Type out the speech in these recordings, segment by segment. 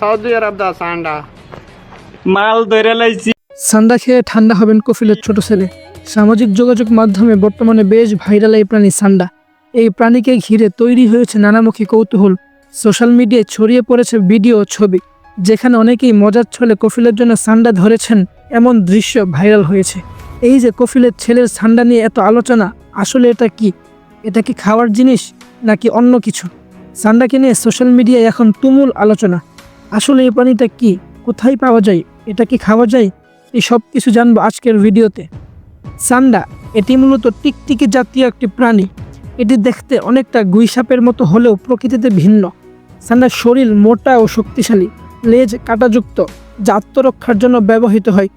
Saudi আরব দা সান্ডা। মাল ধরে লাইছি। সান্ডা খেয়ে ঠান্ডা হবেন কফিলের ছোট ছেলে। সামাজিক যোগাযোগ মাধ্যমে বর্তমানে বেশ ভাইরাল এই প্রাণী সান্ডা। এই প্রাণীকে ঘিরে তৈরি হয়েছে নানামুখী কৌতূহল। সোশ্যাল মিডিয়ায় ছড়িয়ে পড়েছে ভিডিও ছবি। যেখানে অনেকেই মজার ছলে কফিলের জন্য সান্ডা ধরেছেন এমন দৃশ্য ভাইরাল হয়েছে। এই যে কফিলের ছেলের সান্ডা নিয়ে এত আলোচনা আসলে এটা কি? এটা কি খাওয়ার জিনিস নাকি অন্য কিছু? সান্ডাকে নিয়ে সোশ্যাল মিডিয়ায় এখন তুমুল আলোচনা। আসলে এই প্রাণীটা কি? কোথায় পাওয়া যায়? এটা কি খাওয়া যায়? এই সব কিছু জানব আজকের ভিডিওতে। সান্ডা, এটি মূলত টিকটিকি জাতীয় একটি প্রাণী। এটি দেখতে অনেকটা গুইসাপের মতো হলেও প্রকৃতিতে ভিন্ন। সান্ডার শরীর মোটা ও শক্তিশালী, লেজ কাঁটাযুক্ত যা আত্মরক্ষার জন্য ব্যবহৃত হয়।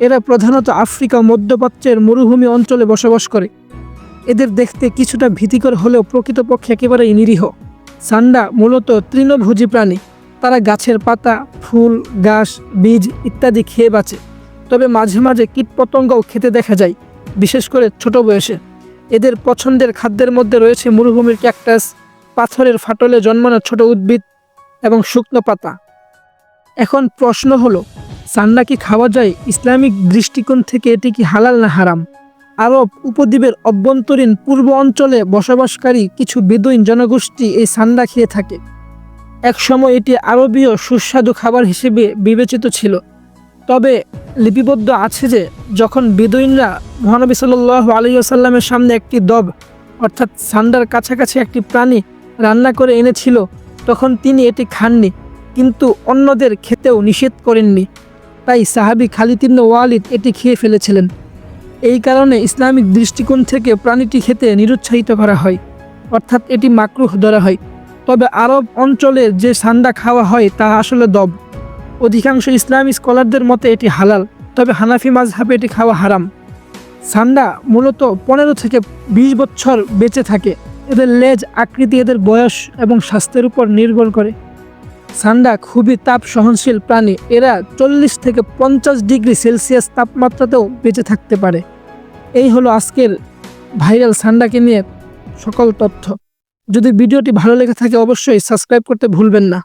এরা প্রধানত আফ্রিকা মধ্যপ্রাচ্যের মরুভূমি অঞ্চলে বসবাস করে। এদের দেখতে কিছুটা ভীতিকর হলেও প্রকৃতপক্ষে একেবারেই নিরীহ। সান্ডা মূলত তৃণভোজী প্রাণী। তারা গাছের পাতা, ফুল, ঘাস, বীজ ইত্যাদি খেয়ে বাঁচে। তবে মাঝে মাঝে কীটপতঙ্গও খেতে দেখা যায়, বিশেষ করে ছোট বয়সে। এদের পছন্দের খাদ্যের মধ্যে রয়েছে মরুভূমির ক্যাকটাস, পাথরের ফাটলে জন্মানো ছোট উদ্ভিদ এবং শুকনো পাতা। এখন প্রশ্ন হলো সান্ডা কি খাওয়া যায়? ইসলামিক দৃষ্টিকোণ থেকে এটি কি হালাল না হারাম? আরব উপদ্বীপের অভ্যন্তরীণ পূর্ব অঞ্চলে বসবাসকারী কিছু বেদুইন জনগোষ্ঠী এই সান্ডা খেয়ে থাকে। একসময় এটি আরবীয় সুস্বাদু খাবার হিসেবে বিবেচিত ছিল। তবে লিপিবদ্ধ আছে যে, যখন বেদুইনরা মহানবী সাল্লাহ আলিয়াল্লামের সামনে একটি দব, অর্থাৎ সান্ডার কাছাকাছি একটি প্রাণী রান্না করে এনেছিল, তখন তিনি এটি খাননি, কিন্তু অন্যদের খেতেও নিষেধ করেননি। তাই সাহাবি খালিদ ওয়ালিদ এটি খেয়ে ফেলেছিলেন। এই কারণে ইসলামিক দৃষ্টিকোণ থেকে প্রাণীটি খেতে নিরুৎসাহিত করা হয়, অর্থাৎ এটি মাকরুহ ধরা হয়। তবে আরব অঞ্চলে যে সান্ডা খাওয়া হয় তা আসলে দব। অধিকাংশ ইসলামী স্কলারদের মতে এটি হালাল, তবে হানাফি মাঝহাবে এটি খাওয়া হারাম। সান্ডা মূলত পনেরো থেকে বিশ বছর বেঁচে থাকে। এদের লেজ, আকৃতি, এদের বয়স এবং স্বাস্থ্যের উপর নির্ভর করে। সান্ডা খুবই তাপ সহনশীল প্রাণী। এরা চল্লিশ থেকে পঞ্চাশ ডিগ্রি সেলসিয়াস তাপমাত্রাতেও বেঁচে থাকতে পারে। এই হলো আজকের ভাইরাল সান্ডাকে নিয়ে সকল তথ্য। যদি ভিডিওটি ভালো লেগে থাকে অবশ্যই সাবস্ক্রাইব করতে ভুলবেন না।